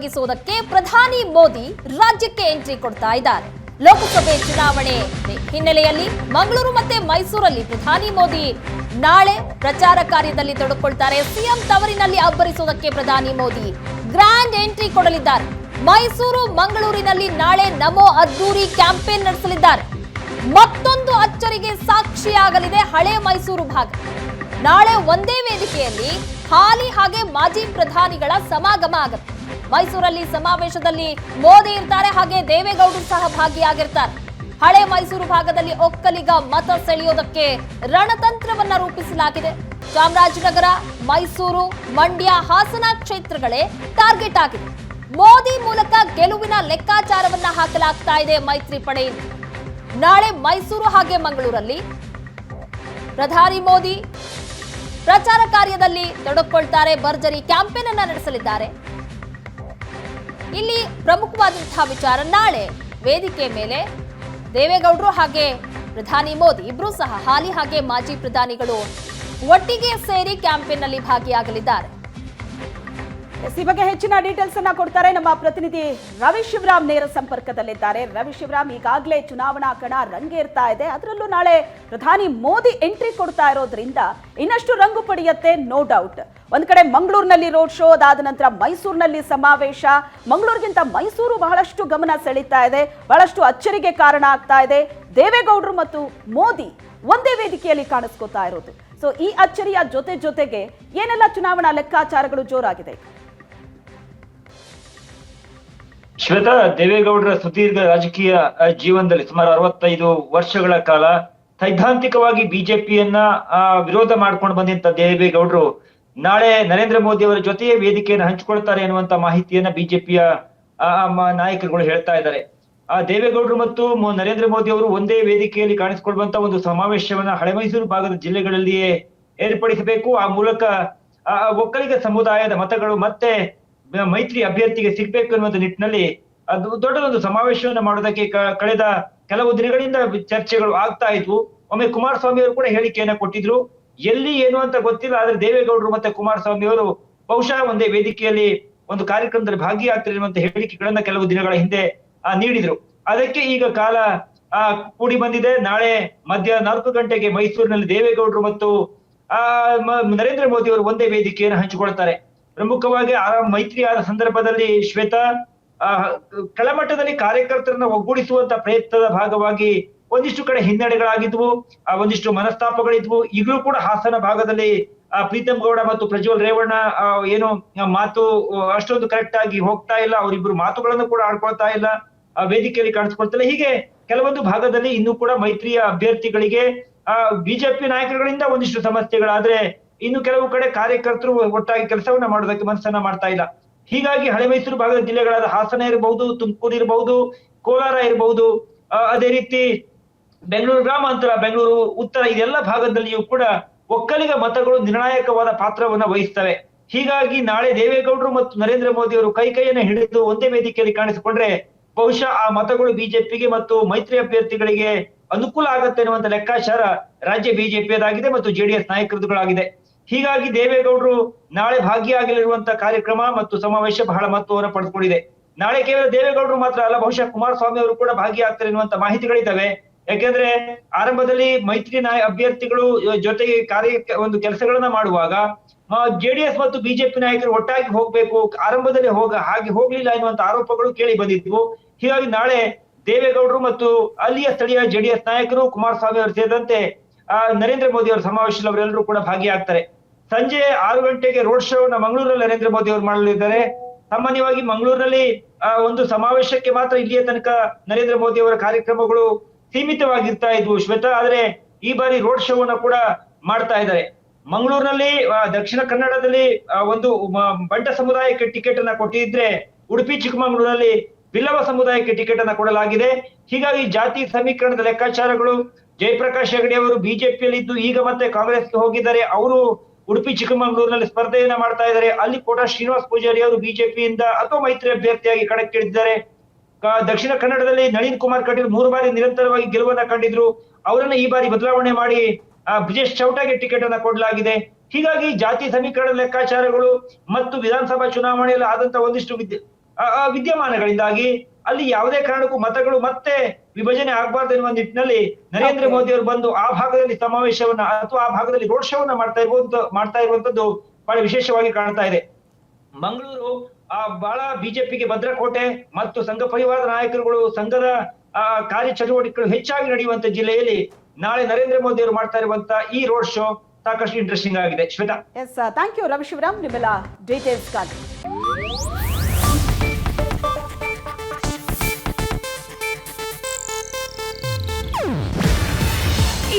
ಅಬ್ಬಗಿಸುವುದಕ್ಕೆ ಪ್ರಧಾನಿ ಮೋದಿ ರಾಜ್ಯಕ್ಕೆ ಎಂಟ್ರಿ ಕೊಡ್ತಾ ಇದ್ದಾರೆ. ಲೋಕಸಭೆ ಚುನಾವಣೆ ಹಿನ್ನೆಲೆಯಲ್ಲಿ ಮಂಗಳೂರು ಮತ್ತೆ ಮೈಸೂರಲ್ಲಿ ಪ್ರಧಾನಿ ಮೋದಿ ನಾಳೆ ಪ್ರಚಾರ ಕಾರ್ಯದಲ್ಲಿ ತೊಡಕೊಳ್ತಾರೆ. ಸಿಎಂ ತವರಿನಲ್ಲಿ ಅಬ್ಬರಿಸುವುದಕ್ಕೆ ಪ್ರಧಾನಿ ಮೋದಿ ಗ್ರ್ಯಾಂಡ್ ಎಂಟ್ರಿ ಕೊಡಲಿದ್ದಾರೆ. ಮೈಸೂರು, ಮಂಗಳೂರಿನಲ್ಲಿ ನಾಳೆ ನಮೋ ಅದ್ದೂರಿ ಕ್ಯಾಂಪೇನ್ ನಡೆಸಲಿದ್ದಾರೆ. ಮತ್ತೊಂದು ಅಚ್ಚರಿಗೆ ಸಾಕ್ಷಿಯಾಗಲಿದೆ ಹಳೆ ಮೈಸೂರು ಭಾಗ. ನಾಳೆ ಒಂದೇ ವೇದಿಕೆಯಲ್ಲಿ ಹಾಲಿ ಹಾಗೆ ಮಾಜಿ ಪ್ರಧಾನಿಗಳ ಸಮಾಗಮ ಆಗುತ್ತೆ. ಮೈಸೂರಲ್ಲಿ ಸಮಾವೇಶದಲ್ಲಿ ಮೋದಿ ಇರ್ತಾರೆ, ಹಾಗೆ ದೇವೇಗೌಡರು ಸಹ ಭಾಗಿಯಾಗಿರ್ತಾರೆ. ಹಳೆ ಮೈಸೂರು ಭಾಗದಲ್ಲಿ ಒಕ್ಕಲಿಗ ಮತ ಸೆಳೆಯೋದಕ್ಕೆ ರಣತಂತ್ರವನ್ನ ರೂಪಿಸಲಾಗಿದೆ. ಚಾಮರಾಜನಗರ, ಮೈಸೂರು, ಮಂಡ್ಯ ಹಾಸನ ಕ್ಷೇತ್ರಗಳೇ ಟಾರ್ಗೆಟ್ ಆಗಿದೆ. ಮೋದಿ ಮೂಲಕ ಗೆಲುವಿನ ಲೆಕ್ಕಾಚಾರವನ್ನ ಹಾಕಲಾಗ್ತಾ ಇದೆ ಮೈತ್ರಿ ಪಡೆಯಿಂದ ನಾಳೆ ಮೈಸೂರು ಹಾಗೆ ಮಂಗಳೂರಲ್ಲಿ ಪ್ರಧಾನಿ ಮೋದಿ ಪ್ರಚಾರ ಕಾರ್ಯದಲ್ಲಿ ತೊಡಗಿಕೊಳ್ತಾರೆ ಭರ್ಜರಿ ಕ್ಯಾಂಪೇನ್ ಅನ್ನ ನಡೆಸಲಿದ್ದಾರೆ. ಇಲ್ಲಿ ಪ್ರಮುಖವಾದಂತಹ ವಿಚಾರ ನಾಳೆ. ವೇದಿಕೆ ಮೇಲೆ ದೇವೇಗೌಡರು ಹಾಗೆ ಪ್ರಧಾನಿ ಮೋದಿ ಇಬ್ರು ಸಹ ಹಾಲಿ ಹಾಗೆ ಮಾಜಿ ಪ್ರಧಾನಿಗಳು ಒಟ್ಟಿಗೆ ಸೇರಿ ಕ್ಯಾಂಪೇನ್ನಲ್ಲಿ ಭಾಗಿಯಾಗಲಿದ್ದಾರೆ. ಈ ಬಗ್ಗೆ ಹೆಚ್ಚಿನ ಡೀಟೇಲ್ಸ್ ಅನ್ನ ಕೊಡ್ತಾರೆ ನಮ್ಮ ಪ್ರತಿನಿಧಿ ರವಿ ಶಿವರಾಮ್ ನೇರ ಸಂಪರ್ಕದಲ್ಲಿದ್ದಾರೆ. ರವಿ ಶಿವರಾಮ್, ಈಗಾಗಲೇ ಚುನಾವಣಾ ಕಣ ರಂಗೇರ್ತಾ ಇದೆ. ಅದರಲ್ಲೂ ನಾಳೆ ಪ್ರಧಾನಿ ಮೋದಿ ಎಂಟ್ರಿ ಕೊಡ್ತಾ ಇರೋದ್ರಿಂದ ಇನ್ನಷ್ಟು ರಂಗು ಪಡೆಯುತ್ತೆ ನೋ ಡೌಟ್ ಒಂದ್ ಕಡೆ ಮಂಗಳೂರಿನಲ್ಲಿ ರೋಡ್ ಶೋ ಅದಾದ ನಂತರ ಮೈಸೂರಿನಲ್ಲಿ ಸಮಾವೇಶ. ಮಂಗಳೂರಿಗಿಂತ ಮೈಸೂರು ಬಹಳಷ್ಟು ಗಮನ ಸೆಳೀತಾ ಇದೆ. ಬಹಳಷ್ಟು ಅಚ್ಚರಿಗೆ ಕಾರಣ ಆಗ್ತಾ ಇದೆ. ದೇವೇಗೌಡರು ಮತ್ತು ಮೋದಿ ಒಂದೇ ವೇದಿಕೆಯಲ್ಲಿ ಕಾಣಿಸ್ಕೋತಾ ಇರೋದು. ಸೊ ಈ ಅಚ್ಚರಿಯ ಜೊತೆ ಜೊತೆಗೆ ಏನೆಲ್ಲ ಚುನಾವಣಾ ಲೆಕ್ಕಾಚಾರಗಳು ಜೋರಾಗಿದೆ? ಶ್ವೇತಾ ದೇವೇಗೌಡರ ಸುದೀರ್ಘ ರಾಜಕೀಯ ಜೀವನದಲ್ಲಿ ಸುಮಾರು ಅರವತ್ತೈದು ವರ್ಷಗಳ ಕಾಲ ಸೈದ್ಧಾಂತಿಕವಾಗಿ ಬಿಜೆಪಿಯನ್ನ ವಿರೋಧ ಮಾಡ್ಕೊಂಡು ಬಂದಿದ್ದ ದೇವೇಗೌಡರು ನಾಳೆ ನರೇಂದ್ರ ಮೋದಿ ಅವರ ಜೊತೆಯೇ ವೇದಿಕೆಯನ್ನು ಹಂಚಿಕೊಳ್ತಾರೆ ಅನ್ನುವಂತ ಮಾಹಿತಿಯನ್ನ ಬಿಜೆಪಿಯ ನಾಯಕರುಗಳು ಹೇಳ್ತಾ ಇದ್ದಾರೆ. ಆ, ದೇವೇಗೌಡರು ಮತ್ತು ನರೇಂದ್ರ ಮೋದಿ ಅವರು ಒಂದೇ ವೇದಿಕೆಯಲ್ಲಿ ಕಾಣಿಸಿಕೊಳ್ಳುವಂತ ಒಂದು ಸಮಾವೇಶವನ್ನ ಹಳೆ ಮೈಸೂರು ಭಾಗದ ಜಿಲ್ಲೆಗಳಲ್ಲಿಯೇ ಏರ್ಪಡಿಸಬೇಕು. ಆ ಮೂಲಕ ಒಕ್ಕಲಿಗ ಸಮುದಾಯದ ಮತಗಳು ಮತ್ತೆ ಮೈತ್ರಿ ಅಭ್ಯರ್ಥಿಗೆ ಸಿಗ್ಬೇಕು ಅನ್ನುವಂಥ ನಿಟ್ಟಿನಲ್ಲಿ ಅದು ದೊಡ್ಡದೊಂದು ಸಮಾವೇಶವನ್ನು ಮಾಡೋದಕ್ಕೆ ಕಳೆದ ಕೆಲವು ದಿನಗಳಿಂದ ಚರ್ಚೆಗಳು ಆಗ್ತಾ ಇದ್ವು. ಒಮ್ಮೆ ಕುಮಾರಸ್ವಾಮಿ ಅವರು ಕೂಡ ಹೇಳಿಕೆಯನ್ನ ಕೊಟ್ಟಿದ್ರು. ಎಲ್ಲಿ ಏನು ಅಂತ ಗೊತ್ತಿಲ್ಲ ಆದ್ರೆ ದೇವೇಗೌಡರು ಮತ್ತೆ ಕುಮಾರಸ್ವಾಮಿ ಅವರು ಬಹುಶಃ ಒಂದೇ ವೇದಿಕೆಯಲ್ಲಿ ಒಂದು ಕಾರ್ಯಕ್ರಮದಲ್ಲಿ ಭಾಗಿಯಾಗ್ತಾರೆ ಅನ್ನುವಂತ ಹೇಳಿಕೆಗಳನ್ನ ಕೆಲವು ದಿನಗಳ ಹಿಂದೆ ಆ, ನೀಡಿದ್ರು. ಅದಕ್ಕೆ ಈಗ ಕಾಲ ಆ ಕೂಡಿ ಬಂದಿದೆ. ನಾಳೆ ಮಧ್ಯಾಹ್ನ ನಾಲ್ಕು ಗಂಟೆಗೆ ಮೈಸೂರಿನಲ್ಲಿ ದೇವೇಗೌಡರು ಮತ್ತು ಆ ನರೇಂದ್ರ ಮೋದಿ ಅವರು ಒಂದೇ ವೇದಿಕೆಯನ್ನು ಹಂಚಿಕೊಳ್ತಾರೆ ಪ್ರಮುಖವಾಗಿ ಆ ಮೈತ್ರಿ ಆದ ಸಂದರ್ಭದಲ್ಲಿ ಶ್ವೇತಾ ಕೆಳಮಟ್ಟದಲ್ಲಿ ಕಾರ್ಯಕರ್ತರನ್ನ ಒಗ್ಗೂಡಿಸುವಂತ ಪ್ರಯತ್ನದ ಭಾಗವಾಗಿ ಒಂದಿಷ್ಟು ಕಡೆ ಹಿನ್ನಡೆಗಳಾಗಿದ್ವು, ಆ, ಒಂದಿಷ್ಟು ಮನಸ್ತಾಪಗಳಿದ್ವು. ಈಗಲೂ ಕೂಡ ಹಾಸನ ಭಾಗದಲ್ಲಿ, ಆ, ಪ್ರೀತಂ ಗೌಡ ಮತ್ತು ಪ್ರಜ್ವಲ್ ರೇವಣ್ಣ ಏನು ಮಾತು ಅಷ್ಟೊಂದು ಕರೆಕ್ಟ್ ಆಗಿ ಹೋಗ್ತಾ ಇಲ್ಲ. ಅವರಿಬ್ರು ಮಾತುಗಳನ್ನು ಕೂಡ ಆಡ್ಕೊಳ್ತಾ ಇಲ್ಲ. ಆ, ವೇದಿಕೆಯಲ್ಲಿ ಕಾಣಿಸ್ಕೊಳ್ತಿಲ್ಲ. ಹೀಗೆ ಕೆಲವೊಂದು ಭಾಗದಲ್ಲಿ ಇನ್ನೂ ಕೂಡ ಮೈತ್ರಿಯ ಅಭ್ಯರ್ಥಿಗಳಿಗೆ ಬಿಜೆಪಿ ನಾಯಕರುಗಳಿಂದ ಒಂದಿಷ್ಟು ಸಮಸ್ಯೆಗಳಾದ್ರೆ ಇನ್ನು ಕೆಲವು ಕಡೆ ಕಾರ್ಯಕರ್ತರು ಒಟ್ಟಾಗಿ ಕೆಲಸವನ್ನ ಮಾಡೋದಕ್ಕೆ ಮನಸ್ಸನ್ನ ಮಾಡ್ತಾ ಇಲ್ಲ. ಹೀಗಾಗಿ ಹಳೆ ಮೈಸೂರು ಭಾಗದ ಜಿಲ್ಲೆಗಳಾದ ಹಾಸನ ಇರಬಹುದು ತುಮಕೂರು ಇರಬಹುದು ಕೋಲಾರ ಇರಬಹುದು ಅದೇ ರೀತಿ ಬೆಂಗಳೂರು ಗ್ರಾಮಾಂತರ, ಬೆಂಗಳೂರು, ಉತ್ತರ ಇದೆಲ್ಲ ಭಾಗದಲ್ಲಿಯೂ ಕೂಡ ಒಕ್ಕಲಿಗ ಮತಗಳು ನಿರ್ಣಾಯಕವಾದ ಪಾತ್ರವನ್ನ ವಹಿಸ್ತವೆ. ಹೀಗಾಗಿ ನಾಳೆ ದೇವೇಗೌಡರು ಮತ್ತು ನರೇಂದ್ರ ಮೋದಿ ಅವರು ಕೈ ಕೈಯನ್ನು ಹಿಡಿದು ಒಂದೇ ವೇದಿಕೆಯಲ್ಲಿ ಕಾಣಿಸಿಕೊಂಡ್ರೆ ಬಹುಶಃ ಆ ಮತಗಳು ಬಿಜೆಪಿಗೆ ಮತ್ತು ಮೈತ್ರಿ ಅಭ್ಯರ್ಥಿಗಳಿಗೆ ಅನುಕೂಲ ಆಗುತ್ತೆ ಅನ್ನುವಂತ ಲೆಕ್ಕಾಚಾರ ರಾಜ್ಯ ಬಿಜೆಪಿಯದಾಗಿದೆ ಮತ್ತು ಜೆಡಿಎಸ್ ನಾಯಕರದುಗಳಾಗಿದೆ ಹೀಗಾಗಿ ದೇವೇಗೌಡರು ನಾಳೆ ಭಾಗಿಯಾಗಲಿರುವಂತಹ ಕಾರ್ಯಕ್ರಮ ಮತ್ತು ಸಮಾವೇಶ ಬಹಳ ಮಹತ್ವವನ್ನು ಪಡೆದುಕೊಂಡಿದೆ. ನಾಳೆ ಕೇವಲ ದೇವೇಗೌಡರು ಮಾತ್ರ ಅಲ್ಲ, ಬಹುಶಃ ಕುಮಾರಸ್ವಾಮಿ ಅವರು ಕೂಡ ಭಾಗಿಯಾಗ್ತಾರೆ ಎನ್ನುವಂತ ಮಾಹಿತಿಗಳಿದ್ದಾವೆ ಯಾಕೆಂದ್ರೆ ಆರಂಭದಲ್ಲಿ ಮೈತ್ರಿ ನಾಯ ಅಭ್ಯರ್ಥಿಗಳು ಜೊತೆಗೆ ಕಾರ್ಯ ಒಂದು ಕೆಲಸಗಳನ್ನ ಮಾಡುವಾಗ ಜೆಡಿಎಸ್ ಮತ್ತು ಬಿಜೆಪಿ ನಾಯಕರು ಒಟ್ಟಾಗಿ ಹೋಗ್ಬೇಕು, ಆರಂಭದಲ್ಲಿ ಹೋಗ, ಹಾಗೆ ಹೋಗ್ಲಿಲ್ಲ ಎನ್ನುವಂತ ಆರೋಪಗಳು ಕೇಳಿ ಬಂದಿದ್ವು. ಹೀಗಾಗಿ ನಾಳೆ ದೇವೇಗೌಡರು ಮತ್ತು ಅಲ್ಲಿಯ ಸ್ಥಳೀಯ ಜೆಡಿಎಸ್ ನಾಯಕರು ಕುಮಾರಸ್ವಾಮಿ ಅವರು ಸೇರಿದಂತೆ ನರೇಂದ್ರ ಮೋದಿ ಅವರ ಸಮಾವೇಶದಲ್ಲಿ ಅವರೆಲ್ಲರೂ ಕೂಡ ಭಾಗಿಯಾಗ್ತಾರೆ. ಸಂಜೆ ಆರು ಗಂಟೆಗೆ ರೋಡ್ ಶೋ ನ ಮಂಗಳೂರಲ್ಲಿ ನರೇಂದ್ರ ಮೋದಿ ಅವರು ಮಾಡಲಿದ್ದಾರೆ. ಸಾಮಾನ್ಯವಾಗಿ ಮಂಗಳೂರಿನಲ್ಲಿ ಒಂದು ಸಮಾವೇಶಕ್ಕೆ ಮಾತ್ರ ಇಲ್ಲಿಯ ತನಕ ನರೇಂದ್ರ ಮೋದಿ ಅವರ ಕಾರ್ಯಕ್ರಮಗಳು ಸೀಮಿತವಾಗಿರ್ತಾ ಇದ್ವು ಶ್ವೇತಾ. ಆದ್ರೆ ಈ ಬಾರಿ ರೋಡ್ ಶೋವನ್ನ ಕೂಡ ಮಾಡ್ತಾ ಇದ್ದಾರೆ. ಮಂಗಳೂರಿನಲ್ಲಿ ದಕ್ಷಿಣ ಕನ್ನಡದಲ್ಲಿ ಒಂದು ಬಂಟ ಸಮುದಾಯಕ್ಕೆ ಟಿಕೆಟ್ ಅನ್ನ ಕೊಟ್ಟಿದ್ರೆ ಉಡುಪಿ ಚಿಕ್ಕಮಗಳೂರಿನಲ್ಲಿ ಬಿಲ್ಲವ ಸಮುದಾಯಕ್ಕೆ ಟಿಕೆಟ್ ಅನ್ನ ಕೊಡಲಾಗಿದೆ. ಹೀಗಾಗಿ ಜಾತಿ ಸಮೀಕರಣದ ಲೆಕ್ಕಾಚಾರಗಳು, ಜಯಪ್ರಕಾಶ್ ಹೆಗಡೆ ಅವರು ಬಿಜೆಪಿಯಲ್ಲಿ ಇದ್ದು ಈಗ ಮತ್ತೆ ಕಾಂಗ್ರೆಸ್ಗೆ ಹೋಗಿದ್ದಾರೆ. ಅವರು ಉಡುಪಿ ಚಿಕ್ಕಮಗಳೂರಿನಲ್ಲಿ ಸ್ಪರ್ಧೆಯನ್ನ ಮಾಡ್ತಾ ಇದ್ದಾರೆ. ಅಲ್ಲಿ ಕೋಟ ಶ್ರೀನಿವಾಸ್ ಪೂಜಾರಿ ಅವರು ಬಿಜೆಪಿಯಿಂದ ಅಥವಾ ಮೈತ್ರಿ ಅಭ್ಯರ್ಥಿಯಾಗಿ ಕಣಕ್ಕಿಳಿದಿದ್ದಾರೆ ದಕ್ಷಿಣ ಕನ್ನಡದಲ್ಲಿ ನಳಿನ್ ಕುಮಾರ್ ಕಟೀಲ್ ಮೂರು ಬಾರಿ ನಿರಂತರವಾಗಿ ಗೆಲುವನ್ನ ಕಂಡಿದ್ರು. ಅವರನ್ನ ಈ ಬಾರಿ ಬದಲಾವಣೆ ಮಾಡಿ ಬ್ರಿಜೇಶ್ ಚೌಟಾಗೆ ಟಿಕೆಟ್ ಅನ್ನ ಕೊಡಲಾಗಿದೆ. ಹೀಗಾಗಿ ಜಾತಿ ಸಮೀಕರಣ ಲೆಕ್ಕಾಚಾರಗಳು ಮತ್ತು ವಿಧಾನಸಭಾ ಚುನಾವಣೆಯಲ್ಲಿ ಆದಂತಹ ಒಂದಿಷ್ಟು ವಿದ್ಯ- ವಿದ್ಯಮಾನಗಳಿಂದಾಗಿ ಅಲ್ಲಿ ಯಾವುದೇ ಕಾರಣಕ್ಕೂ ಮತಗಳು ಮತ್ತೆ ವಿಭಜನೆ ಆಗಬಾರ್ದು ಎನ್ನುವ ನಿಟ್ಟಿನಲ್ಲಿ ನರೇಂದ್ರ. ಮೋದಿ ಅವರು ಬಂದು ಆ ಭಾಗದಲ್ಲಿ ಸಮಾವೇಶವನ್ನ ಅಥವಾ ಆ ಭಾಗದಲ್ಲಿ ರೋಡ್ ಶೋವನ್ನ ಮಾಡ್ತಾ ಇರುವಂತ ಮಾಡ್ತಾ ಇರುವಂತದ್ದು ಬಹಳ ವಿಶೇಷವಾಗಿ ಕಾಣ್ತಾ ಇದೆ. ಮಂಗಳೂರು ಆ ಬಹಳ ಬಿಜೆಪಿಗೆ ಭದ್ರಕೋಟೆ ಮತ್ತು ಸಂಘ ಪರಿವಾರದ ನಾಯಕರುಗಳು ಸಂಘದ ಆ, ಕಾರ್ಯಚಟುವಟಿಕೆಗಳು ಹೆಚ್ಚಾಗಿ ನಡೆಯುವಂತ ಜಿಲ್ಲೆಯಲ್ಲಿ ನಾಳೆ ನರೇಂದ್ರ ಮೋದಿ ಅವರು ಮಾಡ್ತಾ ಇರುವಂತ ಈ ರೋಡ್ ಶೋ ಸಾಕಷ್ಟು ಇಂಟ್ರೆಸ್ಟಿಂಗ್ ಆಗಿದೆ. Shweta. Yes thank you Ravi Shivaram. Details ಡೀಟೇಲ್ಸ್ಗಾಗಿ